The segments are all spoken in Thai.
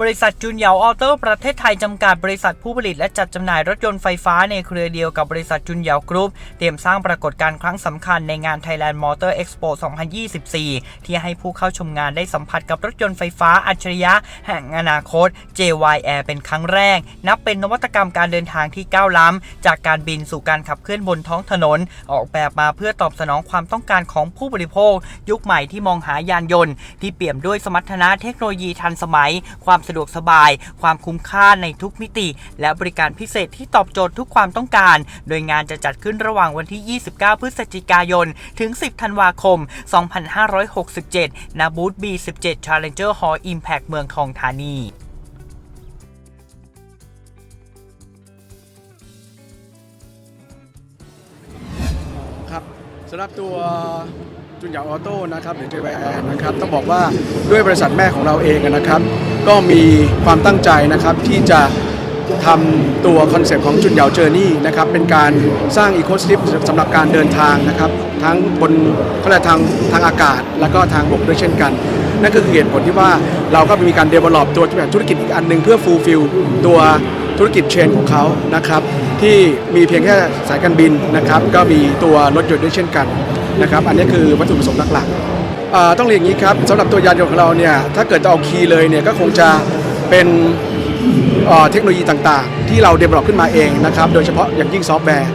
บริษัทจุนเหยาออโต้ประเทศไทยจำกัดบริษัทผู้ผลิตและจัดจำหน่ายรถยนต์ไฟฟ้าในเครือเดียวกับบริษัทจุนเหยากรุ๊ปเตรียมสร้างปรากฏการณ์ครั้งสำคัญในงาน Thailand Motor Expo 2024 ที่ให้ผู้เข้าชมงานได้สัมผัสกับรถยนต์ไฟฟ้าอัจฉริยะแห่งอนาคต JY Air เป็นครั้งแรก นับเป็นนวัตกรรมการเดินทางที่ก้าวล้ำ จากการบินสู่การขับเคลื่อนบนท้องถนน ออกแบบมาเพื่อตอบสนองความต้องการของผู้บริโภค ยุคใหม่ที่มองหายานยนต์ ที่เปี่ยมด้วยสมรรถนะเทคโนโลยีทันสมัย ความสะดวกสบาย ความคุ้มค่าในทุกมิติ และบริการพิเศษที่ตอบโจทย์ทุกความต้องการ โดยงานจะจัดขึ้นระหว่างวันที่ 29 พฤศจิกายน ถึง 10 ธันวาคม 2567 ณ บูธ B17 Challenger Hall Impact เมืองทองธานีครับสำหรับตัว จุนหยางออโต้นะครับหรือ JYR นะครับต้องบอกว่าด้วยบริษัทแม่ของเราเองนะครับ ก็มีความตั้งใจนะครับที่จะทำตัวคอนเซปต์ของจุนเหยาเจอร์นี่นะครับเป็นการสร้างอีโคสต็มสำหรับการเดินทางนะครับทั้งบนเขาเรียกทางทางอากาศ แล้วก็ทางบกด้วยเช่นกัน นั่นก็คือเหตุผลที่ว่าเราก็มีการ develop ตัวธุรกิจอีกอันหนึ่งเพื่อ fulfill ตัวธุรกิจเชนของเขานะครับที่มีเพียงแค่สายการบินนะครับก็มีตัวรถยนต์ด้วยเช่นกัน นะครับอันนี้คือวัตถุประสงค์หลักๆต้องเรียนอย่างนี้ครับสำหรับตัวยานยนต์ของเราเนี่ยถ้าเกิดจะเอาคีย์เลยเนี่ยก็คงจะเป็นเทคโนโลยีต่างๆ ที่เราเดเวลลอปขึ้นมาเองนะครับโดยเฉพาะอย่างยิ่งซอฟต์แวร์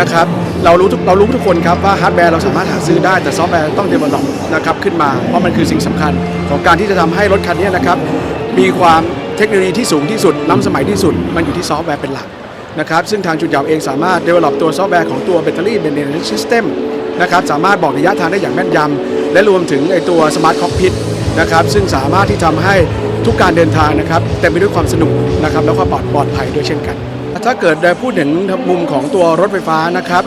นะครับเรารู้ทุกเรารู้ทุกคนครับว่าฮาร์ดแวร์เราสามารถหาซื้อได้แต่ซอฟต์แวร์ต้องเดเวลลอปนะครับขึ้นมาเพราะมันคือสิ่งสำคัญของการที่จะทำให้รถคันนี้นะครับมีความเทคโนโลยีที่สูงที่สุดล้ำสมัยที่สุด มันอยู่ที่ซอฟต์แวร์เป็นหลักนะครับซึ่งทางจุดยาวเองสามารถ develop ตัวซอฟต์แวร์ของตัวแบตเตอรี่เบ นะครับสามารถบอกระยะทางได้อย่างแม่นยำและรวมถึงไอตัวสมาร์ทคอกพิทนะครับซึ่งสามารถที่ทำให้ทุกการเดินทางนะครับเต็มไปด้วยความสนุกนะครับแล้วก็ปลอดปลอดภัยด้วยเช่นกัน ถ้าเกิดได้พูดถึงมุมของตัวรถไฟฟ้านะครับ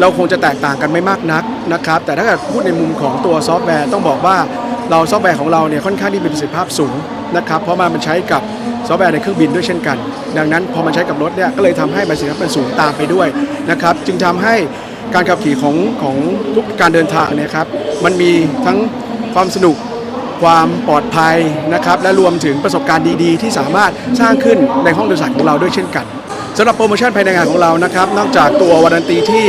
เราคงจะแตกต่างกันไม่มากนักนะครับแต่ถ้าเกิดพูดในมุมของตัวซอฟต์แวร์ต้องบอกว่าเราซอฟต์แวร์ของเราเนี่ยค่อนข้างที่มีประสิทธิภาพสูงนะครับเพราะว่ามันใช้กับซอฟต์แวร์ในเครื่องบินด้วยเช่นกัน ดังนั้นพอมันใช้กับรถเนี่ยก็เลยทำให้ประสิทธิภาพมันสูงตามไปด้วยนะครับจึงทำให้ การขับขี่ของของทุกการเดินทางเนี่ยครับมันมีทั้งความสนุกความปลอดภัยนะครับและรวมถึงประสบการณ์ดีๆ ที่สามารถสร้างขึ้นในห้องโดยสารของเราด้วยเช่นกันสำหรับโปรโมชั่นภายในงานของเรานะครับนอกจากตัววารันตีที่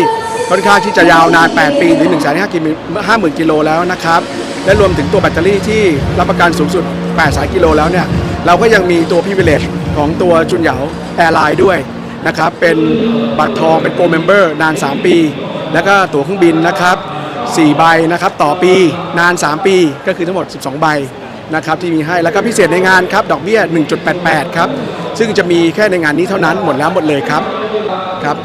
ค่อนข้างที่จะยาวนาน 8 ปีหรือ1 5 0 0 0 0กิโลแล้วนะครับและรวมถึงตัวแบตเตอรี่ที่รับประกันสูงสุด 8 สายกิโลแล้วเนี่ยเราก็ยังมีตัวพิเวเลชของตัวจุนเหยาแอร์ไลน์ด้วย นะครับเป็นบัตรทองเป็นโกลเมมเบอร์นาน 3 ปี แล้วก็ตั๋วเครื่องบินนะครับ4ใบนะครับต่อปีนาน 3 ปีก็คือทั้งหมด 12 ใบนะครับที่มีให้แล้วก็พิเศษในงานครับดอกเบี้ย 1.88 ครับ ซึ่งจะมีแค่ในงานนี้เท่านั้นหมดแล้วหมดเลยครับครับ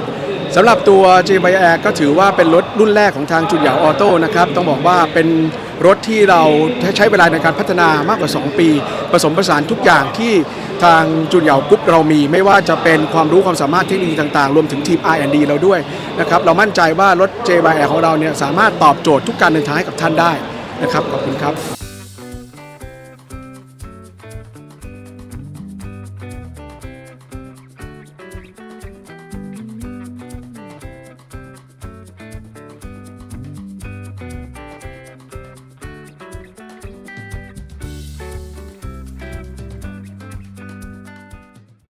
สำหรับตัว j y r ก็ถือว่าเป็นรถรุ่นแรกของทางจุนเหยาออโต้นะครับต้องบอกว่าเป็น รถที่เราใช้เวลาในการพัฒนามากกว่า 2 ปี ผสมผสานทุกอย่างที่ทางจุนเหยากรุ๊ปเรามี ไม่ว่าจะเป็นความรู้ความสามารถเทคโนโลยีต่างๆ รวมถึงทีม R&D เราด้วยนะครับเรามั่นใจว่ารถ j y r ของเราเนี่ยสามารถตอบโจทย์ทุกการเดินทางให้กับท่านได้นะครับขอบคุณครับ